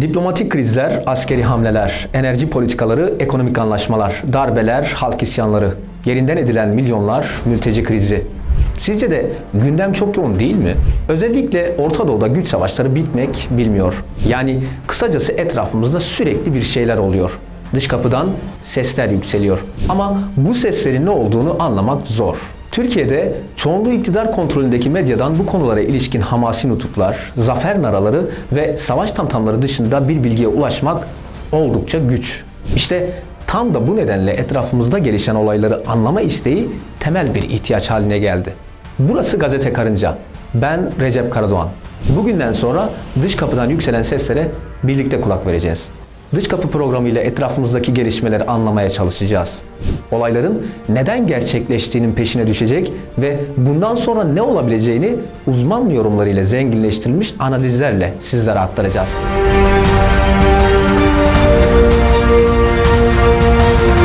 Diplomatik krizler, askeri hamleler, enerji politikaları, ekonomik anlaşmalar, darbeler, halk isyanları, yerinden edilen milyonlar, mülteci krizi. Sizce de gündem çok yoğun değil mi? Özellikle Orta Doğu'da güç savaşları bitmek bilmiyor. Yani kısacası etrafımızda sürekli bir şeyler oluyor. Dış kapıdan sesler yükseliyor. Ama bu seslerin ne olduğunu anlamak zor. Türkiye'de çoğunluğu iktidar kontrolündeki medyadan bu konulara ilişkin hamasi nutuklar, zafer naraları ve savaş tamtamları dışında bir bilgiye ulaşmak oldukça güç. İşte tam da bu nedenle etrafımızda gelişen olayları anlama isteği temel bir ihtiyaç haline geldi. Burası Gazete Karınca. Ben Recep Karadoğan. Bugünden sonra dış kapıdan yükselen seslere birlikte kulak vereceğiz. Dış Kapı programı ile etrafımızdaki gelişmeleri anlamaya çalışacağız. Olayların neden gerçekleştiğinin peşine düşecek ve bundan sonra ne olabileceğini uzman yorumlarıyla zenginleştirilmiş analizlerle sizlere aktaracağız.